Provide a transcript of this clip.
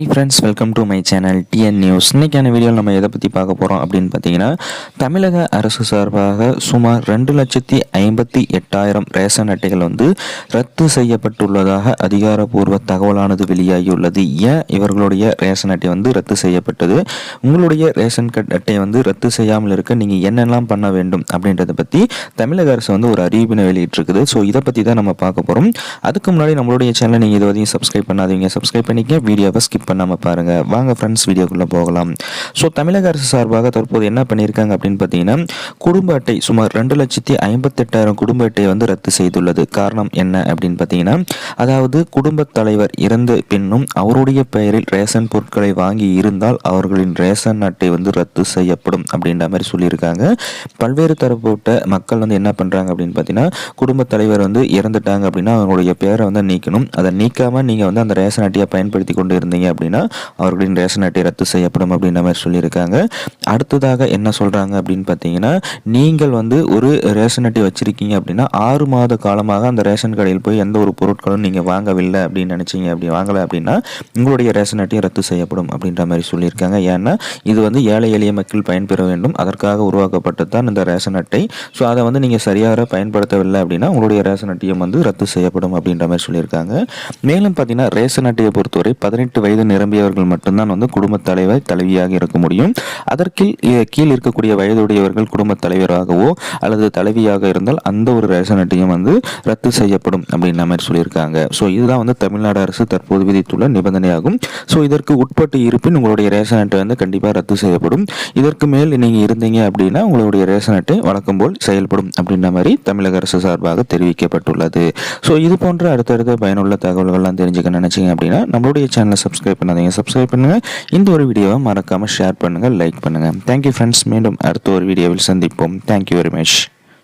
Friends welcome to my channel TN news இன்னைக்கான வீடியோவில் நம்ம எதை பற்றி பார்க்க போகிறோம் அப்படின்னு பார்த்தீங்கன்னா தமிழக அரசு சார்பாக சுமார் ரெண்டு லட்சத்தி ஐம்பத்தி எட்டாயிரம் ரேஷன் அட்டைகள் வந்து ரத்து செய்யப்பட்டுள்ளதாக அதிகாரப்பூர்வ தகவலானது வெளியாகியுள்ளது. ஏன் இவர்களுடைய ரேஷன் அட்டை வந்து ரத்து செய்யப்பட்டது? உங்களுடைய ரேஷன் கார்டு அட்டை வந்து ரத்து செய்யாமல் இருக்க நீங்கள் என்னெல்லாம் பண்ண வேண்டும் அப்படின்றத பற்றி தமிழக அரசு வந்து ஒரு அறிவிப்பினை வெளியிட்டிருக்குது. ஸோ இதை பற்றி தான் நம்ம பார்க்க போகிறோம் அதுக்கு முன்னாடி நம்மளுடைய சேனலை நீங்கள் இது வரையும் சப்ஸ்கிரைப் பண்ணாதீங்க. சப்ஸ்கிரைப் பண்ணிக்க வீடியோவை ஸ்கிப் பண்ணாமல் பாருங்கள் வாங்க ஃப்ரெண்ட்ஸ் வீடியோக்குள்ளே போகலாம். ஸோ தமிழக அரசு சார்பாக தற்போது என்ன பண்ணியிருக்காங்க அப்படின்னு பார்த்தீங்கன்னா குடும்ப அட்டை சுமார் ரெண்டு லட்சத்தி ஐம்பத்தெட்டாயிரம் குடும்ப அட்டையை வந்து ரத்து செய்துள்ளது. காரணம் என்ன அப்படின்னு பார்த்தீங்கன்னா அதாவது குடும்ப தலைவர் இறந்த பின்னும் அவருடைய பெயரில் ரேஷன் பொருட்களை வாங்கி இருந்தால் அவர்களின் ரேஷன் அட்டை வந்து ரத்து செய்யப்படும் அப்படின்ற மாதிரி சொல்லியிருக்காங்க. பல்வேறு தரப்பட்ட மக்கள் வந்து என்ன பண்ணுறாங்க அப்படின்னு பார்த்தீங்கன்னா குடும்ப தலைவர் வந்து இறந்துட்டாங்க அப்படின்னா அவங்களுடைய பேரை வந்து நீக்கணும். அதை நீக்காமல் நீங்கள் வந்து அந்த ரேஷன் அட்டையை பயன்படுத்தி கொண்டு இருந்தீங்க அப்படின்னா அவர்களின் ரேஷன் அட்டை ரத்து செய்யப்படும் அப்படின்ற மாதிரி சொல்லியிருக்காங்க. அடுத்ததாக என்ன சொல்கிறாங்க அப்படின்னு பார்த்தீங்கன்னா நீங்கள் வந்து ஒரு ரேஷன் அட்டை வச்சுருக்கீங்க அப்படின்னா ஆறு மாத காலமாக அந்த ரேஷன் கடையில் போய் எந்த ஒரு பொருட்களும் நீங்கள் வாங்கவில்லை அப்படின்னு நினச்சிங்க. அப்படி வாங்கலை அப்படின்னா உங்களுடைய ரேஷன் அட்டையும் ரத்து செய்யப்படும் அப்படின்ற மாதிரி சொல்லியிருக்காங்க. ஏன்னா இது வந்து ஏழை எளிய மக்கள் பயன்பெற வேண்டும். அதற்காக உருவாக்கப்பட்டது தான் இந்த ரேஷன் அட்டை. ஸோ அதை வந்து நீங்கள் சரியாக பயன்படுத்தவில்லை அப்படின்னா உங்களுடைய ரேஷன் அட்டையும் வந்து ரத்து செய்யப்படும் அப்படின்ற மாதிரி சொல்லியிருக்காங்க. மேலும் பார்த்தீங்கன்னா ரேஷன் அட்டையை பொறுத்தவரை பதினெட்டு வயது நிரம்பியவர்கள் மட்டும்தான் வந்து குடும்பத் தலைவர் தலைவியாக இருக்க முடியும். அதற்கு கீழ் இருக்கக்கூடிய வயதுடையவர்கள் குடும்பத் தலைவராகவோ அல்லது தலைவியாக இருந்தால் அந்த ஒரு ரேஷன் அட்டையும் வந்து ரத்து செய்யப்படும் அப்படின்ற மாதிரி சொல்லியிருக்காங்க. ஸோ இதுதான் வந்து தமிழ்நாடு அரசு தற்போது விதித்துள்ள நிபந்தனையாகும். ஸோ இதற்கு உட்பட்டு இருப்பின் உங்களுடைய ரேஷன் அட்டை வந்து கண்டிப்பாக ரத்து செய்யப்படும். இதற்கு மேல் நீங்கள் இருந்தீங்க அப்படின்னா உங்களுடைய ரேஷன் அட்டை வழக்கம் போல் செயல்படும் அப்படின்ற மாதிரி தமிழக அரசு சார்பாக தெரிவிக்கப்பட்டுள்ளது. ஸோ இது போன்ற அடுத்தடுத்த பயனுள்ள தகவல்கள்லாம் தெரிஞ்சுக்க நினைச்சிங்க அப்படின்னா நம்மளுடைய சேனலை சப்ஸ்கிரைப் பண்ணாதீங்க. சப்ஸ்கிரைப் பண்ணுங்கள் இந்த ஒரு வீடியோவை மறக்காமல் ஷேர் பண்ணுங்கள் லைக் பண்ணுங்கள் தேங்க்யூ ஃப்ரெண்ட்ஸ் மீண்டும் அடுத்த ஒரு வீடியோவில் சந்திப்போம். Thank you very much